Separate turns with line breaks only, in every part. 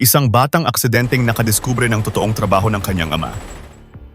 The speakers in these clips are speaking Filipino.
Isang batang aksidenteng nakadiskubre ng totoong trabaho ng kanyang ama.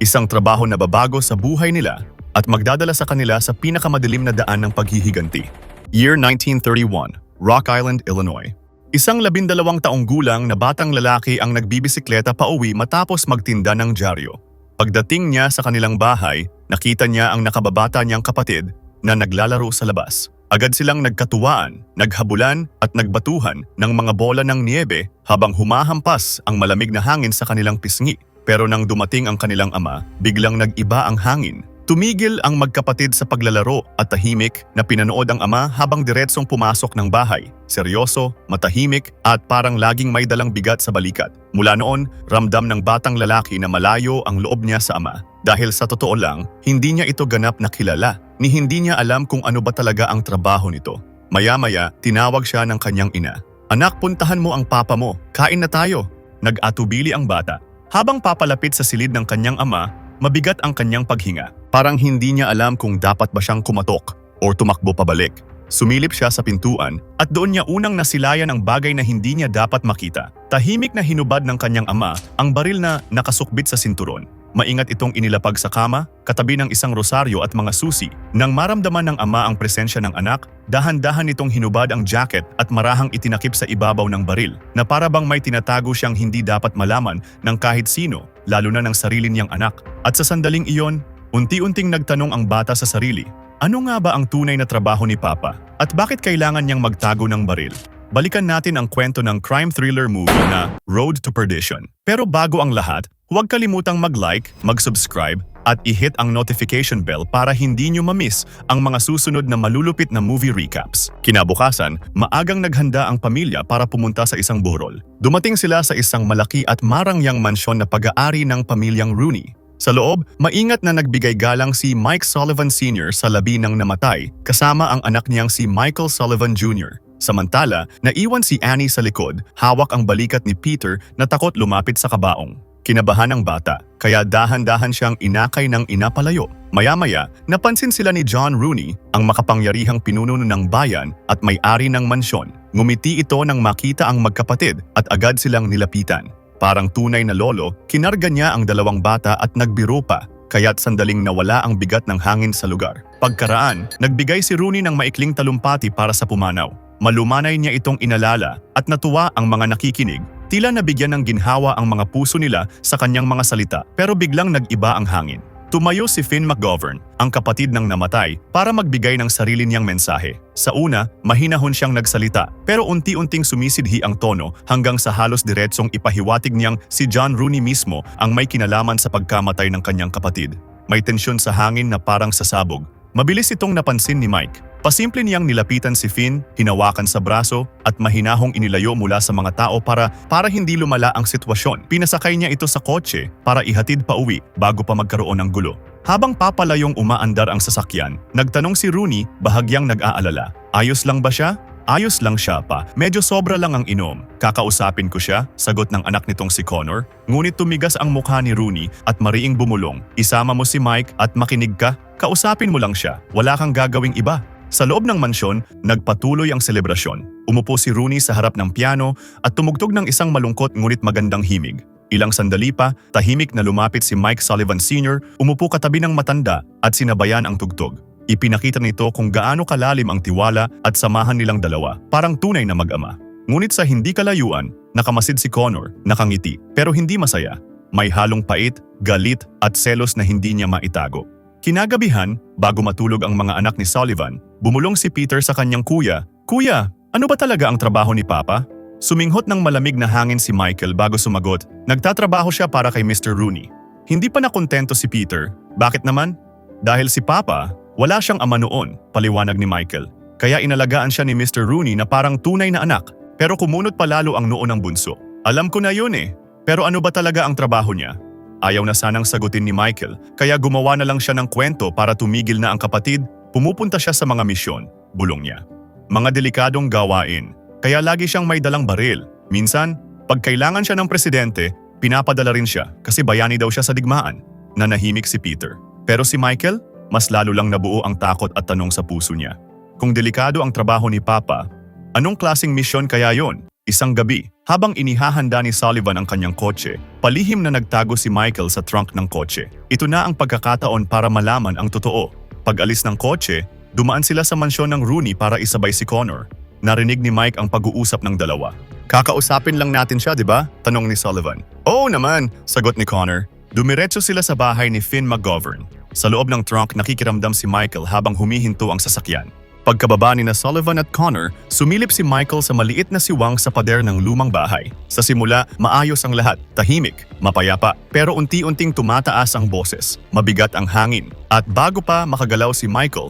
Isang trabaho na babago sa buhay nila at magdadala sa kanila sa pinakamadilim na daan ng paghihiganti. Year 1931, Rock Island, Illinois. Isang labindalawang taong gulang na batang lalaki ang nagbibisikleta pauwi matapos magtinda ng dyaryo. Pagdating niya sa kanilang bahay, nakita niya ang nakababata niyang kapatid na naglalaro sa labas. Agad silang nagkatuwaan, naghabulan at nagbatuhan ng mga bola ng niebe habang humahampas ang malamig na hangin sa kanilang pisngi. Pero nang dumating ang kanilang ama, biglang nag-iba ang hangin. Tumigil ang magkapatid sa paglalaro at tahimik na pinanood ang ama habang diretsong pumasok ng bahay. Seryoso, matahimik at parang laging may dalang bigat sa balikat. Mula noon, ramdam ng batang lalaki na malayo ang loob niya sa ama. Dahil sa totoo lang, hindi niya ito ganap na kilala, ni hindi niya alam kung ano ba talaga ang trabaho nito. Maya-maya, tinawag siya ng kanyang ina. Anak, puntahan mo ang papa mo. Kain na tayo. Nag-atubili ang bata. Habang papalapit sa silid ng kanyang ama, mabigat ang kanyang paghinga. Parang hindi niya alam kung dapat ba siyang kumatok o tumakbo pabalik. Sumilip siya sa pintuan at doon niya unang nasilayan ang bagay na hindi niya dapat makita. Tahimik na hinubad ng kanyang ama ang baril na nakasukbit sa sinturon. Maingat itong inilapag sa kama, katabi ng isang rosaryo at mga susi. Nang maramdaman ng ama ang presensya ng anak, dahan-dahan nitong hinubad ang jacket at marahang itinakip sa ibabaw ng baril na para bang may tinatago siyang hindi dapat malaman ng kahit sino, lalo na ng sarili niyang anak. At sa sandaling iyon, unti-unting nagtanong ang bata sa sarili, ano nga ba ang tunay na trabaho ni Papa? At bakit kailangan niyang magtago ng baril? Balikan natin ang kwento ng crime thriller movie na Road to Perdition. Pero bago ang lahat, huwag kalimutang mag-like, mag-subscribe, at i-hit ang notification bell para hindi nyo ma-miss ang mga susunod na malulupit na movie recaps. Kinabukasan, maagang naghanda ang pamilya para pumunta sa isang burol. Dumating sila sa isang malaki at marangyang mansyon na pag-aari ng pamilyang Rooney. Sa loob, maingat na nagbigay galang si Mike Sullivan Sr. sa labi ng namatay kasama ang anak niyang si Michael Sullivan Jr. Samantala, naiwan si Annie sa likod, hawak ang balikat ni Peter na takot lumapit sa kabaong. Kinabahan ang bata, kaya dahan-dahan siyang inakay ng inapalayo. Maya-maya, napansin sila ni John Rooney, ang makapangyarihang pinuno ng bayan at may-ari ng mansyon. Ngumiti ito nang makita ang magkapatid at agad silang nilapitan. Parang tunay na lolo, kinarga niya ang dalawang bata at nagbiro pa, kaya't sandaling nawala ang bigat ng hangin sa lugar. Pagkaraan, nagbigay si Rooney ng maikling talumpati para sa pumanaw. Malumanay niya itong inalala at natuwa ang mga nakikinig. Tila nabigyan ng ginhawa ang mga puso nila sa kanyang mga salita pero biglang nag-iba ang hangin. Tumayo si Finn McGovern, ang kapatid ng namatay, para magbigay ng sarili niyang mensahe. Sa una, mahinahon siyang nagsalita, pero unti-unting sumisidhi ang tono hanggang sa halos diretsong ipahiwatig niyang si John Rooney mismo ang may kinalaman sa pagkamatay ng kanyang kapatid. May tensyon sa hangin na parang sasabog. Mabilis itong napansin ni Mike. Pasimple niyang nilapitan si Finn, hinawakan sa braso at mahinahong inilayo mula sa mga tao para para hindi lumala ang sitwasyon. Pinasakay niya ito sa kotse para ihatid pa uwi bago pa magkaroon ng gulo. Habang papalayong umaandar ang sasakyan, nagtanong si Rooney bahagyang nag-aalala. Ayos lang ba siya? Ayos lang siya pa. Medyo sobra lang ang inom. Kakausapin ko siya, sagot ng anak nitong si Connor. Ngunit tumigas ang mukha ni Rooney at mariing bumulong. Isama mo si Mike at makinig ka. Kausapin mo lang siya. Wala kang gagawing iba. Sa loob ng mansyon, nagpatuloy ang selebrasyon. Umupo si Rooney sa harap ng piano at tumugtog ng isang malungkot ngunit magandang himig. Ilang sandali pa, tahimik na lumapit si Mike Sullivan Sr., umupo katabi ng matanda at sinabayan ang tugtog. Ipinakita nito kung gaano kalalim ang tiwala at samahan nilang dalawa, parang tunay na mag-ama. Ngunit sa hindi kalayuan, nakamasid si Connor, nakangiti, pero hindi masaya. May halong pait, galit at selos na hindi niya maitago. Kinagabihan, bago matulog ang mga anak ni Sullivan, bumulong si Peter sa kanyang kuya. Kuya, ano ba talaga ang trabaho ni Papa? Suminghot ng malamig na hangin si Michael bago sumagot, nagtatrabaho siya para kay Mr. Rooney. Hindi pa nakontento si Peter. Bakit naman? Dahil si Papa, wala siyang ama noon, paliwanag ni Michael. Kaya inalagaan siya ni Mr. Rooney na parang tunay na anak, pero kumunot pa lalo ang noo ng bunso. Alam ko na yun eh, pero ano ba talaga ang trabaho niya? Ayaw na sanang sagutin ni Michael, kaya gumawa na lang siya ng kwento para tumigil na ang kapatid, pumupunta siya sa mga misyon, bulong niya. Mga delikadong gawain, kaya lagi siyang may dalang baril. Minsan, pag kailangan siya ng presidente, pinapadala rin siya kasi bayani daw siya sa digmaan. Nanahimik si Peter. Pero si Michael, mas lalo lang nabuo ang takot at tanong sa puso niya. Kung delikado ang trabaho ni Papa, anong klasing misyon kaya yon? Isang gabi, habang inihahanda ni Sullivan ang kanyang kotse, palihim na nagtago si Michael sa trunk ng kotse. Ito na ang pagkakataon para malaman ang totoo. Pag alis ng kotse, dumaan sila sa mansyon ng Rooney para isabay si Connor. Narinig ni Mike ang pag-uusap ng dalawa. Kakausapin lang natin siya, di ba? Tanong ni Sullivan. Oo naman, sagot ni Connor. Dumiretso sila sa bahay ni Finn McGovern. Sa loob ng trunk nakikiramdam si Michael habang humihinto ang sasakyan. Pagkababa ni na Sullivan at Connor, sumilip si Michael sa maliit na siwang sa pader ng lumang bahay. Sa simula, maayos ang lahat, tahimik, mapayapa, pero unti-unting tumataas ang boses, mabigat ang hangin, at bago pa makagalaw si Michael,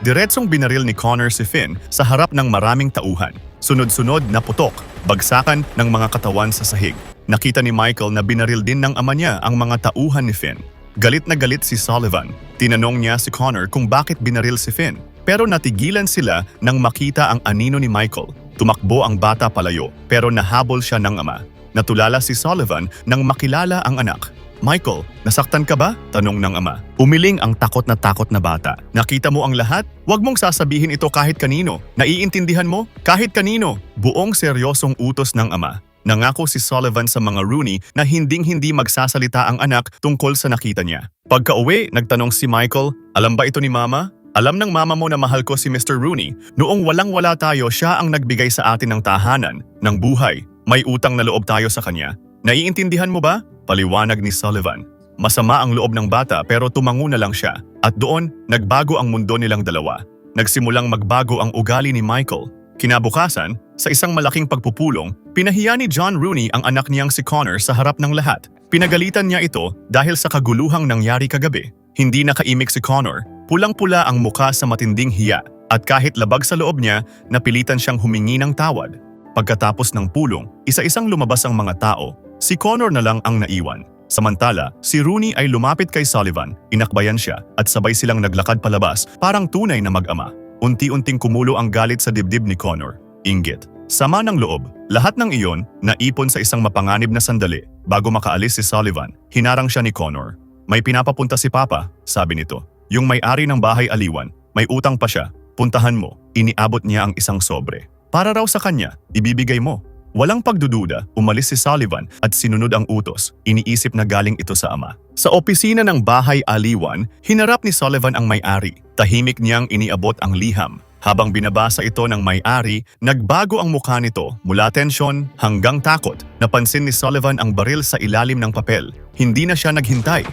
Diretsong binaril ni Connor si Finn sa harap ng maraming tauhan. Sunod-sunod na putok, bagsakan ng mga katawan sa sahig. Nakita ni Michael na binaril din ng ama niya ang mga tauhan ni Finn. Galit na galit si Sullivan. Tinanong niya si Connor kung bakit binaril si Finn. Pero natigilan sila nang makita ang anino ni Michael. Tumakbo ang bata palayo pero nahabol siya ng ama. Natulala si Sullivan nang makilala ang anak. Michael, nasaktan ka ba? Tanong ng ama. Umiling ang takot na takot na bata. Nakita mo ang lahat? Huwag mong sasabihin ito kahit kanino. Naiintindihan mo? Kahit kanino. Buong seryosong utos ng ama. Nangako si Sullivan sa mga Rooney na hinding-hindi magsasalita ang anak tungkol sa nakita niya. Pagka-uwi, nagtanong si Michael, alam ba ito ni Mama? Alam ng mama mo na mahal ko si Mr. Rooney. Noong walang-wala tayo, siya ang nagbigay sa atin ng tahanan, ng buhay. May utang na loob tayo sa kanya. Naiintindihan mo ba? Paliwanag ni Sullivan. Masama ang loob ng bata pero tumango na lang siya. At doon, nagbago ang mundo nilang dalawa. Nagsimulang magbago ang ugali ni Michael. Kinabukasan, sa isang malaking pagpupulong, pinahiya ni John Rooney ang anak niyang si Connor sa harap ng lahat. Pinagalitan niya ito dahil sa kaguluhang nangyari kagabi. Hindi nakaimik si Connor, pulang-pula ang muka sa matinding hiya at kahit labag sa loob niya, napilitan siyang humingi ng tawad. Pagkatapos ng pulong, isa-isang lumabas ang mga tao. Si Connor na lang ang naiwan. Samantala, si Rooney ay lumapit kay Sullivan, inakbayan siya at sabay silang naglakad palabas parang tunay na mag-ama. Unti-unting kumulo ang galit sa dibdib ni Connor. Inggit. Sama ng loob, lahat ng iyon naipon sa isang mapanganib na sandali. Bago makaalis si Sullivan, hinarang siya ni Connor. May pinapapunta si Papa, sabi nito. Yung may-ari ng bahay aliwan, may utang pa siya. Puntahan mo, iniabot niya ang isang sobre. Para raw sa kanya, ibibigay mo. Walang pagdududa, umalis si Sullivan at sinunod ang utos. Iniisip na galing ito sa ama. Sa opisina ng bahay aliwan, hinarap ni Sullivan ang may-ari. Tahimik niyang iniabot ang liham. Habang binabasa ito ng may-ari, nagbago ang mukha nito mula tensyon hanggang takot. Napansin ni Sullivan ang baril sa ilalim ng papel. Hindi na siya naghintay.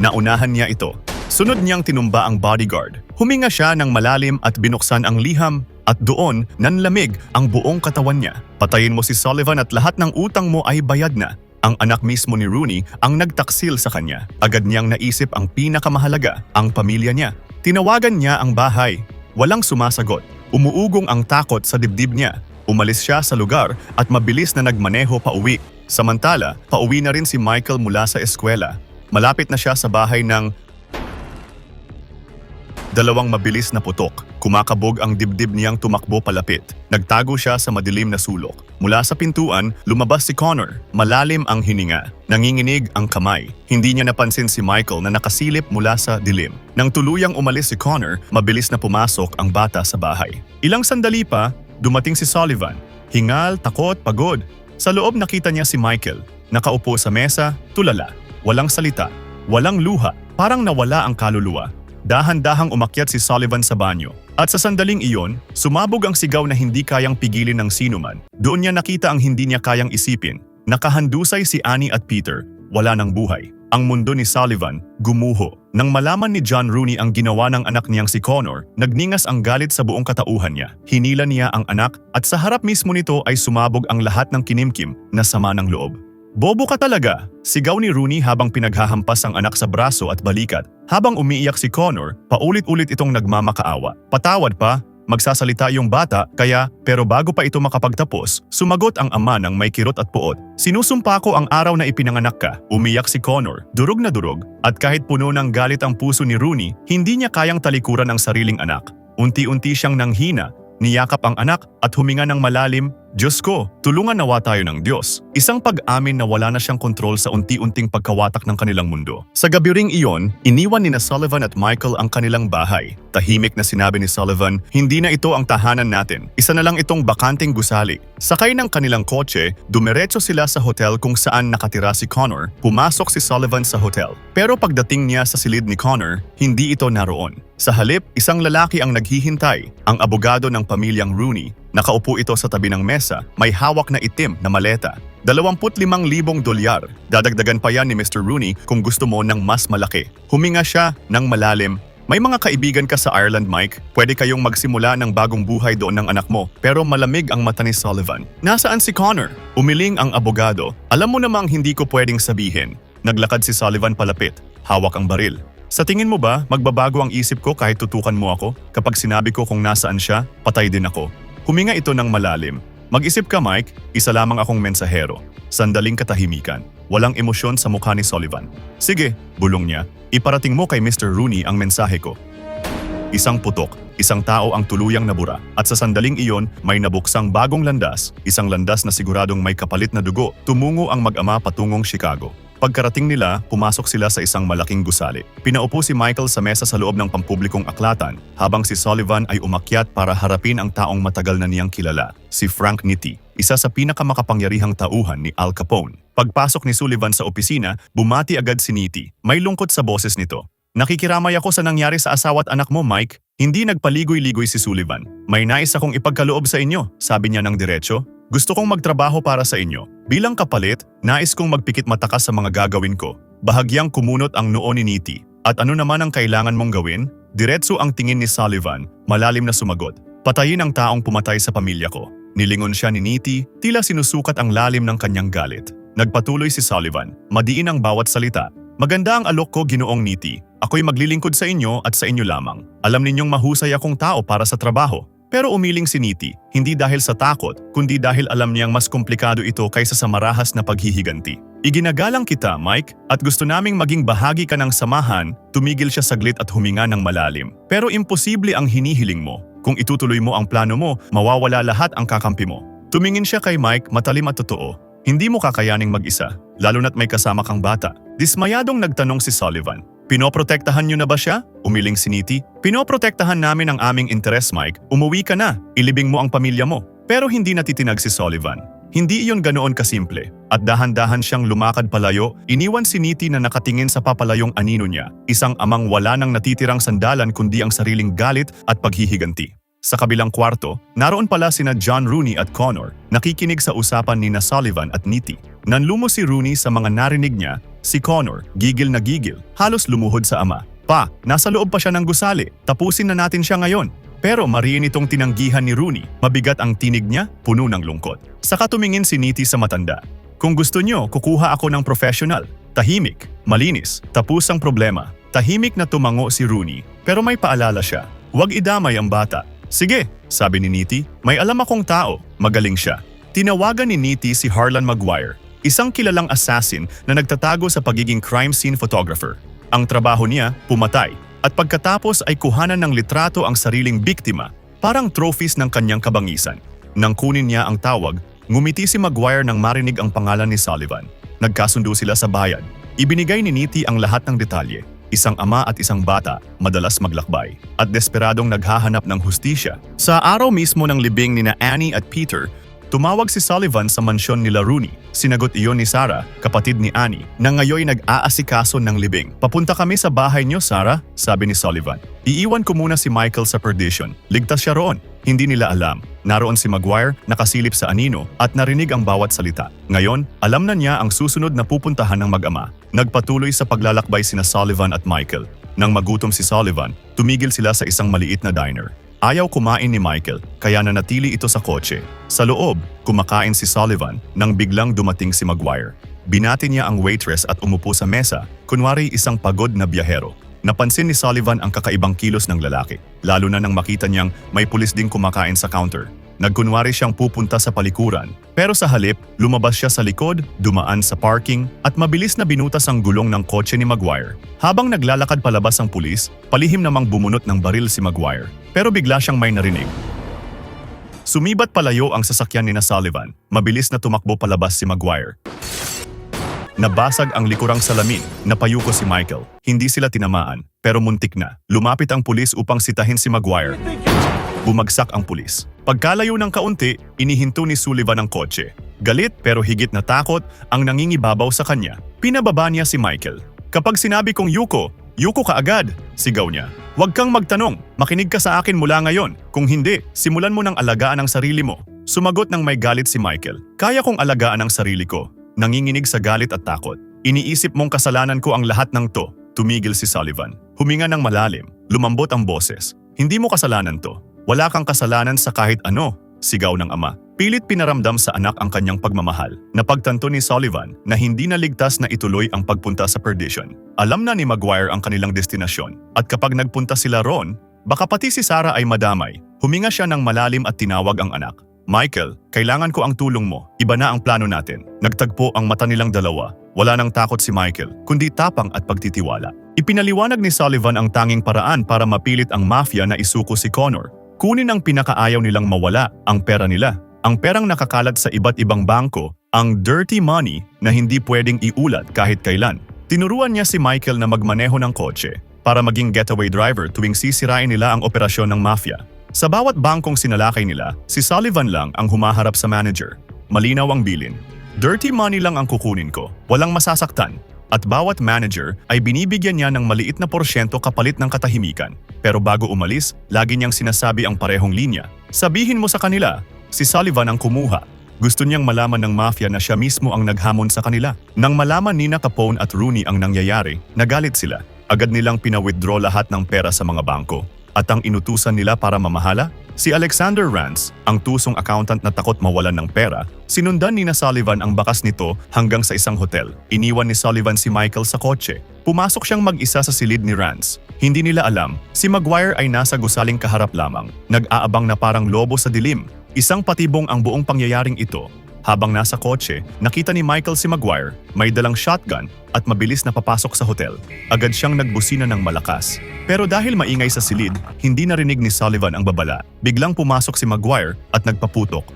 Naunahan niya ito. Sunod niyang tinumba ang bodyguard. Huminga siya ng malalim at binuksan ang liham at doon nanlamig ang buong katawan niya. Patayin mo si Sullivan at lahat ng utang mo ay bayad na. Ang anak mismo ni Rooney ang nagtaksil sa kanya. Agad niyang naisip ang pinakamahalaga, ang pamilya niya. Tinawagan niya ang bahay. Walang sumasagot. Umuugong ang takot sa dibdib niya. Umalis siya sa lugar at mabilis na nagmaneho pa uwi. Samantala, pauwi na rin si Michael mula sa eskwela. Malapit na siya sa bahay ng Dalawang mabilis na putok. Kumakabog ang dibdib niyang tumakbo palapit. Nagtago siya sa madilim na sulok. Mula sa pintuan, lumabas si Connor. Malalim ang hininga. Nanginginig ang kamay. Hindi niya napansin si Michael na nakasilip mula sa dilim. Nang tuluyang umalis si Connor, mabilis na pumasok ang bata sa bahay. Ilang sandali pa, dumating si Sullivan. Hingal, takot, pagod. Sa loob nakita niya si Michael. Nakaupo sa mesa, tulala. Walang salita. Walang luha. Parang nawala ang kaluluwa. Dahan-dahang umakyat si Sullivan sa banyo. At sa sandaling iyon, sumabog ang sigaw na hindi kayang pigilin ng sinuman. Doon niya nakita ang hindi niya kayang isipin. Nakahandusay si Annie at Peter. Wala ng buhay. Ang mundo ni Sullivan, gumuho. Nang malaman ni John Rooney ang ginawa ng anak niyang si Connor, nagningas ang galit sa buong katauhan niya. Hinila niya ang anak at sa harap mismo nito ay sumabog ang lahat ng kinimkim na sama ng loob. Bobo ka talaga! Sigaw ni Rooney habang pinaghahampas ang anak sa braso at balikat. Habang umiiyak si Connor, paulit-ulit itong nagmamakaawa. Patawad pa, magsasalita yung bata, kaya pero bago pa ito makapagtapos, sumagot ang ama ng may kirot at puot. Sinusumpa ko ang araw na ipinanganak ka. Umiyak si Connor, durog na durog, at kahit puno ng galit ang puso ni Rooney, hindi niya kayang talikuran ang sariling anak. Unti-unti siyang nanghina, niyakap ang anak at huminga ng malalim, Diyos ko, tulungan nawa tayo ng Diyos. Isang pag-amin na wala na siyang kontrol sa unti-unting pagkawatak ng kanilang mundo. Sa gabi ring iyon, iniwan ni na Sullivan at Michael ang kanilang bahay. Tahimik na sinabi ni Sullivan, hindi na ito ang tahanan natin. Isa na lang itong bakanting gusali. Sakay ng kanilang kotse, dumiretso sila sa hotel kung saan nakatira si Connor. Pumasok si Sullivan sa hotel. Pero pagdating niya sa silid ni Connor, hindi ito naroon. Sa halip, isang lalaki ang naghihintay, ang abogado ng pamilyang Rooney. Nakaupo ito sa tabi ng mesa, may hawak na itim na maleta. 25,000 dolyar. Dadagdagan pa yan ni Mr. Rooney kung gusto mo ng mas malaki. Huminga siya ng malalim. May mga kaibigan ka sa Ireland, Mike. Pwede kayong magsimula ng bagong buhay doon ng anak mo. Pero malamig ang mata ni Sullivan. Nasaan si Connor? Umiling ang abogado. Alam mo namang hindi ko pwedeng sabihin. Naglakad si Sullivan palapit. Hawak ang baril. Sa tingin mo ba, magbabago ang isip ko kahit tutukan mo ako? Kapag sinabi ko kung nasaan siya, patay din ako. Huminga ito ng malalim. Mag-isip ka, Mike. Isa lamang akong mensahero. Sandaling katahimikan. Walang emosyon sa mukha ni Sullivan. Sige, bulong niya. Iparating mo kay Mr. Rooney ang mensahe ko. Isang putok, isang tao ang tuluyang nabura at sa sandaling iyon may nabuksang bagong landas, isang landas na siguradong may kapalit na dugo, tumungo ang mag-ama patungong Chicago. Pagkarating nila, pumasok sila sa isang malaking gusali. Pinaupo si Michael sa mesa sa loob ng pampublikong aklatan, habang si Sullivan ay umakyat para harapin ang taong matagal na niyang kilala, si Frank Nitti, isa sa pinakamakapangyarihang tauhan ni Al Capone. Pagpasok ni Sullivan sa opisina, bumati agad si Nitti. May lungkot sa boses nito. Nakikiramay ako sa nangyari sa asawa at anak mo, Mike. Hindi nagpaligoy-ligoy si Sullivan. May nais akong ipagkaloob sa inyo, sabi niya ng diretsyo. Gusto kong magtrabaho para sa inyo. Bilang kapalit, nais kong magpikit matakas sa mga gagawin ko. Bahagyang kumunot ang noo ni Niti. At ano naman ang kailangan mong gawin? Diretso ang tingin ni Sullivan, malalim na sumagot. Patayin ang taong pumatay sa pamilya ko. Nilingon siya ni Niti, tila sinusukat ang lalim ng kanyang galit. Nagpatuloy si Sullivan, madiin ang bawat salita. Maganda ang alok ko, ginoong Niti. Ako'y maglilingkod sa inyo at sa inyo lamang. Alam ninyong mahusay akong tao para sa trabaho. Pero umiling si Niti, hindi dahil sa takot, kundi dahil alam niyang mas komplikado ito kaysa sa marahas na paghihiganti. Iginagalang kita, Mike, at gusto naming maging bahagi ka ng samahan, tumigil siya saglit at huminga ng malalim. Pero imposible ang hinihiling mo. Kung itutuloy mo ang plano mo, mawawala lahat ang kakampi mo. Tumingin siya kay Mike matalim at totoo. Hindi mo kakayaning mag-isa, lalo na't may kasama kang bata. Dismayadong nagtanong si Sullivan, Pinoprotektahan niyo na ba siya? Umiling si Niti. Pinoprotektahan namin ang aming interes, Mike. Umuwi ka na. Ilibing mo ang pamilya mo. Pero hindi natitinag si Sullivan. Hindi iyon ganoon kasimple. At dahan-dahan siyang lumakad palayo, iniwan si Niti na nakatingin sa papalayong anino niya, isang amang wala nang natitirang sandalan kundi ang sariling galit at paghihiganti. Sa kabilang kwarto, naroon pala sina John Rooney at Connor, nakikinig sa usapan ni na Sullivan at Nitti. Nanlumo si Rooney sa mga narinig niya, si Connor, gigil na gigil, halos lumuhod sa ama. Pa, nasa loob pa siya ng gusali, tapusin na natin siya ngayon. Pero mariin itong tinanggihan ni Rooney, mabigat ang tinig niya, puno ng lungkot. Saka tumingin si Nitti sa matanda. Kung gusto nyo, kukuha ako ng professional. Tahimik, malinis, tapos ang problema. Tahimik na tumango si Rooney, pero may paalala siya. Huwag idamay ang bata, Sige, sabi ni Niti, may alam akong tao, magaling siya. Tinawagan ni Niti si Harlan Maguire, isang kilalang assassin na nagtatago sa pagiging crime scene photographer. Ang trabaho niya, pumatay, at pagkatapos ay kuhanan ng litrato ang sariling biktima, parang trophies ng kanyang kabangisan. Nang kunin niya ang tawag, ngumiti si Maguire nang marinig ang pangalan ni Sullivan. Nagkasundo sila sa bayan. Ibinigay ni Niti ang lahat ng detalye isang ama at isang bata, madalas maglakbay, at desperadong naghahanap ng hustisya. Sa araw mismo ng libing ni na Annie at Peter, tumawag si Sullivan sa mansyon nila Rooney. Sinagot iyon ni Sarah, kapatid ni Annie, na ngayoy nag-aasikaso ng libing. Papunta kami sa bahay niyo, Sarah, sabi ni Sullivan. Iiwan ko muna si Michael sa perdition. Ligtas siya roon. Hindi nila alam. Naroon si Maguire, nakasilip sa anino, at narinig ang bawat salita. Ngayon, alam na niya ang susunod na pupuntahan ng mag-ama. Nagpatuloy sa paglalakbay sina Sullivan at Michael. Nang magutom si Sullivan, tumigil sila sa isang maliit na diner. Ayaw kumain ni Michael, kaya nanatili ito sa kotse. Sa loob, kumakain si Sullivan nang biglang dumating si Maguire. Binati niya ang waitress at umupo sa mesa, kunwari isang pagod na biyahero. Napansin ni Sullivan ang kakaibang kilos ng lalaki, lalo na nang makita niyang may pulis ding kumakain sa counter. Nagkunwari siyang pupunta sa palikuran, pero sa halip, lumabas siya sa likod, dumaan sa parking, at mabilis na binutas ang gulong ng kotse ni Maguire. Habang naglalakad palabas ang pulis, palihim namang bumunot ng baril si Maguire, pero bigla siyang may narinig. Sumibat palayo ang sasakyan ni na Sullivan. Mabilis na tumakbo palabas si Maguire. Nabasag ang likurang salamin, napayuko si Michael. Hindi sila tinamaan, pero muntik na. Lumapit ang pulis upang sitahin si Maguire. Bumagsak ang pulis. Pagkalayo ng kaunti, inihinto ni Sullivan ang kotse. Galit pero higit na takot ang nangingibabaw sa kanya. Pinababa niya si Michael. Kapag sinabi kong Yuko, Yuko ka agad, sigaw niya. Huwag kang magtanong, makinig ka sa akin mula ngayon. Kung hindi, simulan mo ng alagaan ang sarili mo. Sumagot ng may galit si Michael. Kaya kong alagaan ang sarili ko. Nanginginig sa galit at takot. Iniisip mong kasalanan ko ang lahat ng to. Tumigil si Sullivan. Huminga ng malalim. Lumambot ang boses. Hindi mo kasalanan to. Wala kang kasalanan sa kahit ano. Sigaw ng ama. Pilit pinaramdam sa anak ang kanyang pagmamahal. Napagtanto ni Sullivan na hindi na ligtas na ituloy ang pagpunta sa perdition. Alam na ni Maguire ang kanilang destinasyon. At kapag nagpunta sila roon, baka pati si Sarah ay madamay. Huminga siya ng malalim at tinawag ang anak. Michael, kailangan ko ang tulong mo. Iba na ang plano natin. Nagtagpo ang mata nilang dalawa. Wala nang takot si Michael, kundi tapang at pagtitiwala. Ipinaliwanag ni Sullivan ang tanging paraan para mapilit ang mafia na isuko si Connor. Kunin ang pinakaayaw nilang mawala, ang pera nila. Ang perang nakakalat sa iba't ibang bangko, ang dirty money na hindi pwedeng iulat kahit kailan. Tinuruan niya si Michael na magmaneho ng kotse para maging getaway driver tuwing sisirain nila ang operasyon ng mafia. Sa bawat bangkong sinalakay nila, si Sullivan lang ang humaharap sa manager. Malinaw ang bilin. Dirty money lang ang kukunin ko, walang masasaktan. At bawat manager ay binibigyan niya ng maliit na porsyento kapalit ng katahimikan. Pero bago umalis, lagi niyang sinasabi ang parehong linya. Sabihin mo sa kanila, si Sullivan ang kumuha. Gusto niyang malaman ng mafia na siya mismo ang naghamon sa kanila. Nang malaman ni na Capone at Rooney ang nangyayari, nagalit sila. Agad nilang pina-withdraw lahat ng pera sa mga bangko. At ang inutusan nila para mamahala? Si Alexander Rance, ang tusong accountant na takot mawalan ng pera, sinundan ni na Sullivan ang bakas nito hanggang sa isang hotel. Iniwan ni Sullivan si Michael sa kotse. Pumasok siyang mag-isa sa silid ni Rance. Hindi nila alam, si Maguire ay nasa gusaling kaharap lamang, nag-aabang na parang lobo sa dilim. Isang patibong ang buong pangyayaring ito. Habang nasa kotse, nakita ni Michael si Maguire, may dalang shotgun at mabilis na papasok sa hotel. Agad siyang nagbusina ng malakas. Pero dahil maingay sa silid, hindi narinig ni Sullivan ang babala. Biglang pumasok si Maguire at nagpaputok.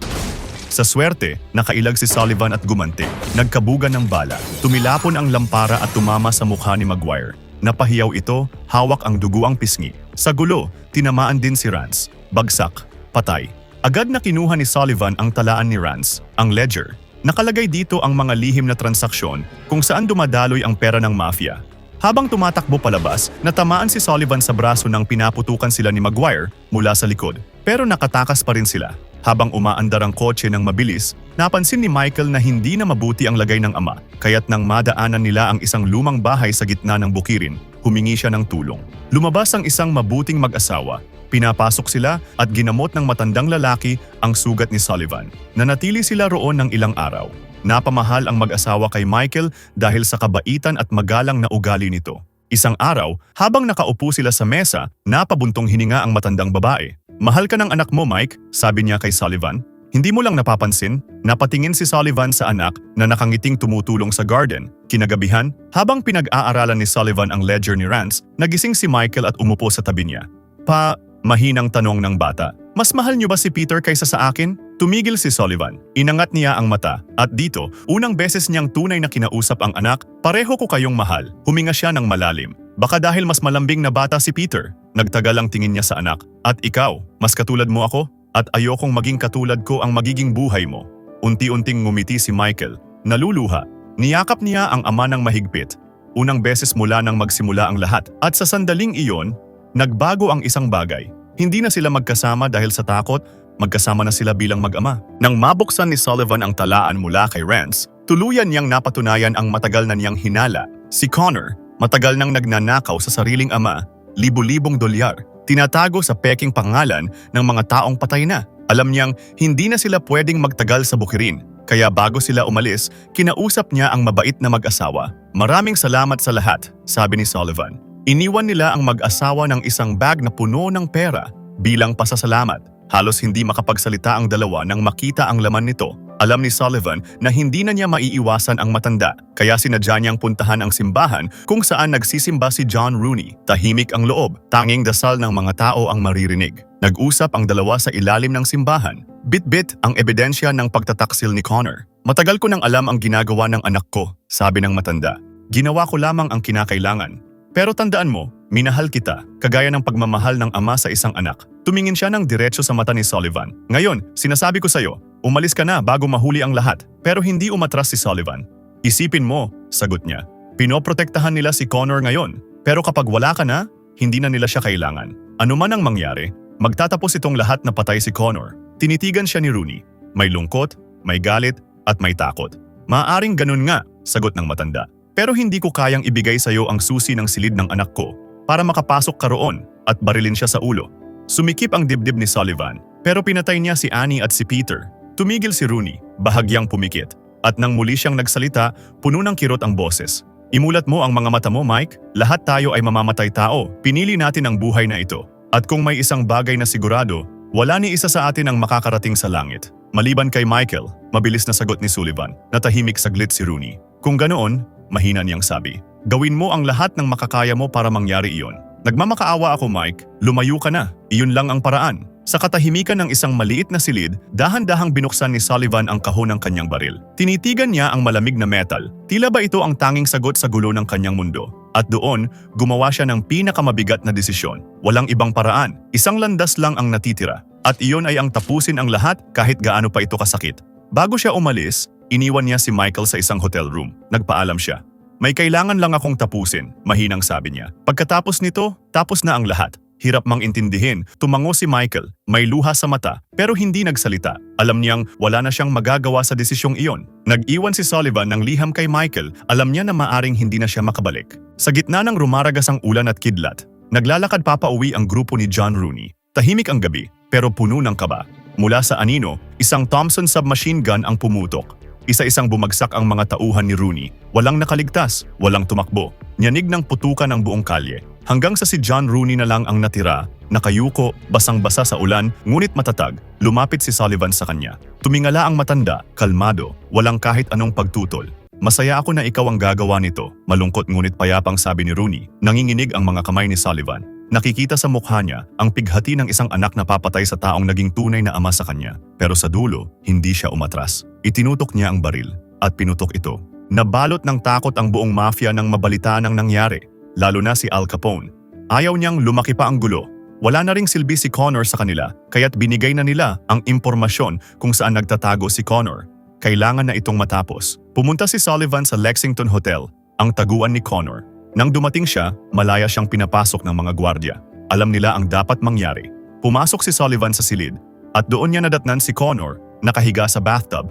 Sa swerte, nakailag si Sullivan at gumante. Nagkabugan ng bala. Tumilapon ang lampara at tumama sa mukha ni Maguire. Napahiyaw ito, hawak ang dugo ang pisngi. Sa gulo, tinamaan din si Rance. Bagsak, patay. Agad na kinuha ni Sullivan ang talaan ni Rance, ang ledger. Nakalagay dito ang mga lihim na transaksyon kung saan dumadaloy ang pera ng mafia. Habang tumatakbo palabas, natamaan si Sullivan sa braso nang pinaputukan sila ni Maguire mula sa likod. Pero nakatakas pa rin sila. Habang umaandar ang kotse ng mabilis, napansin ni Michael na hindi na mabuti ang lagay ng ama, kaya't nang madaanan nila ang isang lumang bahay sa gitna ng bukirin, humingi siya ng tulong. Lumabas ang isang mabuting mag-asawa. Pinapasok sila at ginamot ng matandang lalaki ang sugat ni Sullivan. Nanatili sila roon ng ilang araw. Napamahal ang mag-asawa kay Michael dahil sa kabaitan at magalang na ugali nito. Isang araw, habang nakaupo sila sa mesa, napabuntong hininga ang matandang babae. Mahal ka ng anak mo, Mike, sabi niya kay Sullivan. Hindi mo lang napapansin, napatingin si Sullivan sa anak na nakangiting tumutulong sa garden. Kinagabihan, habang pinag-aaralan ni Sullivan ang ledger ni Rance, nagising si Michael at umupo sa tabi niya. Pa, mahinang tanong ng bata. Mas mahal niyo ba si Peter kaysa sa akin? Tumigil si Sullivan. Inangat niya ang mata. At dito, unang beses niyang tunay na kinausap ang anak, pareho ko kayong mahal. Huminga siya ng malalim. Baka dahil mas malambing na bata si Peter. Nagtagal ang tingin niya sa anak. At ikaw, mas katulad mo ako? At ayokong maging katulad ko ang magiging buhay mo. Unti-unting ngumiti si Michael. Naluluha. Niyakap niya ang ama ng mahigpit. Unang beses mula nang magsimula ang lahat. At sa sandaling iyon, nagbago ang isang bagay. Hindi na sila magkasama dahil sa takot, magkasama na sila bilang mag-ama. Nang mabuksan ni Sullivan ang talaan mula kay Rance, tuluyan niyang napatunayan ang matagal na niyang hinala. Si Connor, matagal nang nagnanakaw sa sariling ama, libu-libong dolyar, tinatago sa peking pangalan ng mga taong patay na. Alam niyang hindi na sila pwedeng magtagal sa bukirin, kaya bago sila umalis, kinausap niya ang mabait na mag-asawa. Maraming salamat sa lahat, sabi ni Sullivan. Iniwan nila ang mag-asawa ng isang bag na puno ng pera bilang pasasalamat. Halos hindi makapagsalita ang dalawa nang makita ang laman nito. Alam ni Sullivan na hindi na niya maiiwasan ang matanda, kaya sinadya niyang puntahan ang simbahan kung saan nagsisimba si John Rooney. Tahimik ang loob, tanging dasal ng mga tao ang maririnig. Nag-usap ang dalawa sa ilalim ng simbahan. Bit-bit ang ebidensya ng pagtataksil ni Connor. Matagal ko nang alam ang ginagawa ng anak ko, sabi ng matanda. Ginawa ko lamang ang kinakailangan. Pero tandaan mo, minahal kita, kagaya ng pagmamahal ng ama sa isang anak. Tumingin siya ng diretso sa mata ni Sullivan. Ngayon, sinasabi ko sa'yo, umalis ka na bago mahuli ang lahat. Pero hindi umatras si Sullivan. Isipin mo, sagot niya. Pinoprotektahan nila si Connor ngayon. Pero kapag wala ka na, hindi na nila siya kailangan. Ano man ang mangyari, magtatapos itong lahat na patay si Connor. Tinitigan siya ni Rooney. May lungkot, may galit, at may takot. Maaring ganun nga, sagot ng matanda. Pero hindi ko kayang ibigay sa iyo ang susi ng silid ng anak ko para makapasok ka roon at barilin siya sa ulo. Sumikip ang dibdib ni Sullivan, pero pinatay niya si Annie at si Peter. Tumigil si Rooney, bahagyang pumikit. At nang muli siyang nagsalita, puno ng kirot ang boses. Imulat mo ang mga mata mo, Mike. Lahat tayo ay mamamatay tao. Pinili natin ang buhay na ito. At kung may isang bagay na sigurado, wala ni isa sa atin ang makakarating sa langit. Maliban kay Michael, mabilis na sagot ni Sullivan, natahimik saglit si Rooney. Kung ganoon, mahina niyang sabi, gawin mo ang lahat ng makakaya mo para mangyari iyon. Nagmamakaawa ako Mike, lumayo ka na, iyon lang ang paraan. Sa katahimikan ng isang maliit na silid, dahan-dahang binuksan ni Sullivan ang kahon ng kanyang baril. Tinitigan niya ang malamig na metal, tila ba ito ang tanging sagot sa gulo ng kanyang mundo. At doon, gumawa siya ng pinakamabigat na desisyon. Walang ibang paraan, isang landas lang ang natitira. At iyon ay ang tapusin ang lahat kahit gaano pa ito kasakit. Bago siya umalis, iniwan niya si Michael sa isang hotel room. Nagpaalam siya. May kailangan lang akong tapusin, mahinang sabi niya. Pagkatapos nito, tapos na ang lahat. Hirap mang intindihin, tumango si Michael, may luha sa mata, pero hindi nagsalita. Alam niyang wala na siyang magagawa sa desisyong iyon. Nag-iwan si Sullivan ng liham kay Michael, alam niya na maaring hindi na siya makabalik. Sa gitna ng rumaragas ang ulan at kidlat, naglalakad papauwi ang grupo ni John Rooney. Tahimik ang gabi, pero puno ng kaba. Mula sa anino, isang Thompson submachine gun ang pumutok. Isa-isang bumagsak ang mga tauhan ni Rooney. Walang nakaligtas, walang tumakbo. Nyanig ng putukan ang buong kalye. Hanggang sa si John Rooney na lang ang natira, nakayuko, basang-basa sa ulan, ngunit matatag, lumapit si Sullivan sa kanya. Tumingala ang matanda, kalmado, walang kahit anong pagtutol. Masaya ako na ikaw ang gagawa nito, malungkot ngunit payapang sabi ni Rooney. Nanginginig ang mga kamay ni Sullivan. Nakikita sa mukha niya ang pighati ng isang anak na papatay sa taong naging tunay na ama sa kanya. Pero sa dulo, hindi siya umatras. Itinutok niya ang baril at pinutok ito. Nabalot ng takot ang buong mafia nang mabalita ng nangyari, lalo na si Al Capone. Ayaw niyang lumaki pa ang gulo. Wala na ring silbi si Connor sa kanila, kaya't binigay na nila ang impormasyon kung saan nagtatago si Connor. Kailangan na itong matapos. Pumunta si Sullivan sa Lexington Hotel, ang taguan ni Connor. Nang dumating siya, malaya siyang pinapasok ng mga gwardya. Alam nila ang dapat mangyari. Pumasok si Sullivan sa silid at doon niya nadatnan si Connor nakahiga sa bathtub.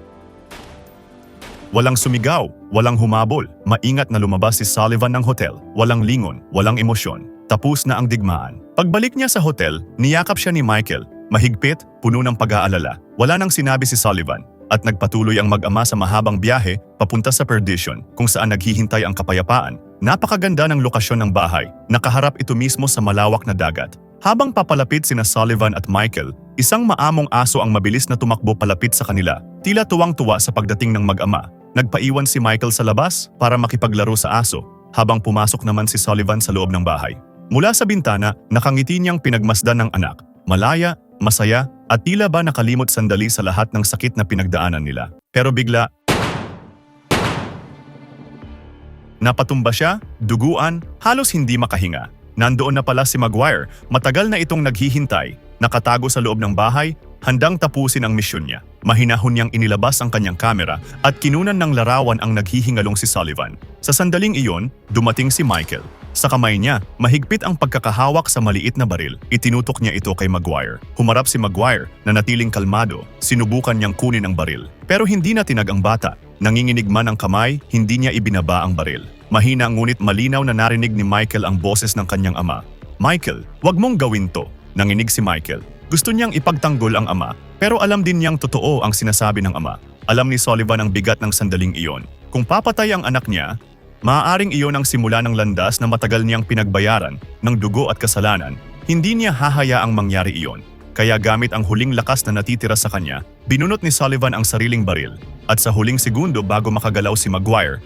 Walang sumigaw, walang humabol, maingat na lumabas si Sullivan ng hotel. Walang lingon, walang emosyon. Tapos na ang digmaan. Pagbalik niya sa hotel, niyakap siya ni Michael. Mahigpit, puno ng pag-aalala. Wala nang sinabi si Sullivan at nagpatuloy ang mag-ama sa mahabang biyahe papunta sa Perdition kung saan naghihintay ang kapayapaan. Napakaganda ng lokasyon ng bahay. Nakaharap ito mismo sa malawak na dagat. Habang papalapit sina Sullivan at Michael, isang maamong aso ang mabilis na tumakbo palapit sa kanila. Tila tuwang-tuwa sa pagdating ng mag-ama. Nagpaiwan si Michael sa labas para makipaglaro sa aso, habang pumasok naman si Sullivan sa loob ng bahay. Mula sa bintana, nakangiti niyang pinagmasdan ng anak. Malaya, masaya, at tila ba nakalimot sandali sa lahat ng sakit na pinagdaanan nila. Pero bigla, Napatumba siya, duguan, halos hindi makahinga. Nandoon na pala si Maguire, matagal na itong naghihintay, nakatago sa loob ng bahay, handang tapusin ang misyon niya. Mahinahon niyang inilabas ang kanyang kamera at kinunan ng larawan ang naghihingalong si Sullivan. Sa sandaling iyon, dumating si Michael. Sa kamay niya, mahigpit ang pagkakahawak sa maliit na baril. Itinutok niya ito kay Maguire. Humarap si Maguire na natiling kalmado, sinubukan niyang kunin ang baril. Pero hindi na tinag ang bata. Nanginginig man ang kamay, hindi niya ibinaba ang baril. Mahina ngunit malinaw na narinig ni Michael ang boses ng kanyang ama. Michael, wag mong gawin to. Nanginig si Michael. Gusto niyang ipagtanggol ang ama, pero alam din niyang totoo ang sinasabi ng ama. Alam ni Sullivan ang bigat ng sandaling iyon. Kung papatay ang anak niya, maaaring iyon ang simula ng landas na matagal niyang pinagbayaran ng dugo at kasalanan. Hindi niya hahayaang mangyari iyon. kaya gamit ang huling lakas na natitira sa kanya, binunot ni Sullivan ang sariling baril. At sa huling segundo bago makagalaw si Maguire,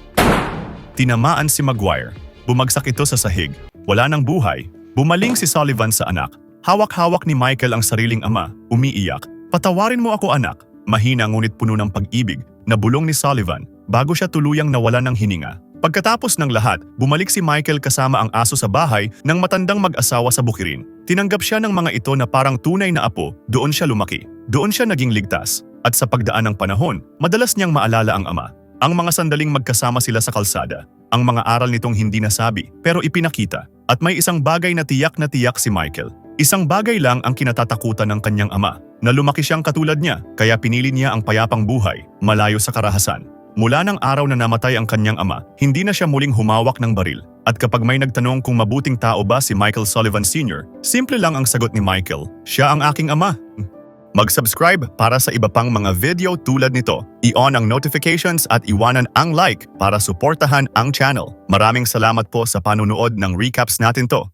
tinamaan si Maguire. Bumagsak ito sa sahig. Wala nang buhay. Bumaling si Sullivan sa anak. Hawak-hawak ni Michael ang sariling ama, umiiyak. Patawarin mo ako anak. Mahina ngunit puno ng pag-ibig na bulong ni Sullivan bago siya tuluyang nawala ng hininga. Pagkatapos ng lahat, bumalik si Michael kasama ang aso sa bahay ng matandang mag-asawa sa Bukirin. Tinanggap siya ng mga ito na parang tunay na apo, doon siya lumaki. Doon siya naging ligtas. At sa pagdaan ng panahon, madalas niyang maalala ang ama. Ang mga sandaling magkasama sila sa kalsada. Ang mga aral nitong hindi nasabi, pero ipinakita. At may isang bagay na tiyak na tiyak si Michael. Isang bagay lang ang kinatatakutan ng kanyang ama, na lumaki siyang katulad niya, kaya pinili niya ang payapang buhay, malayo sa karahasan. Mula ng araw na namatay ang kanyang ama, hindi na siya muling humawak ng baril. At kapag may nagtanong kung mabuting tao ba si Michael Sullivan Sr., simple lang ang sagot ni Michael, siya ang aking ama. Mag-subscribe para sa iba pang mga video tulad nito. I-on ang notifications at iwanan ang like para suportahan ang channel. Maraming salamat po sa panunood ng recaps natin to.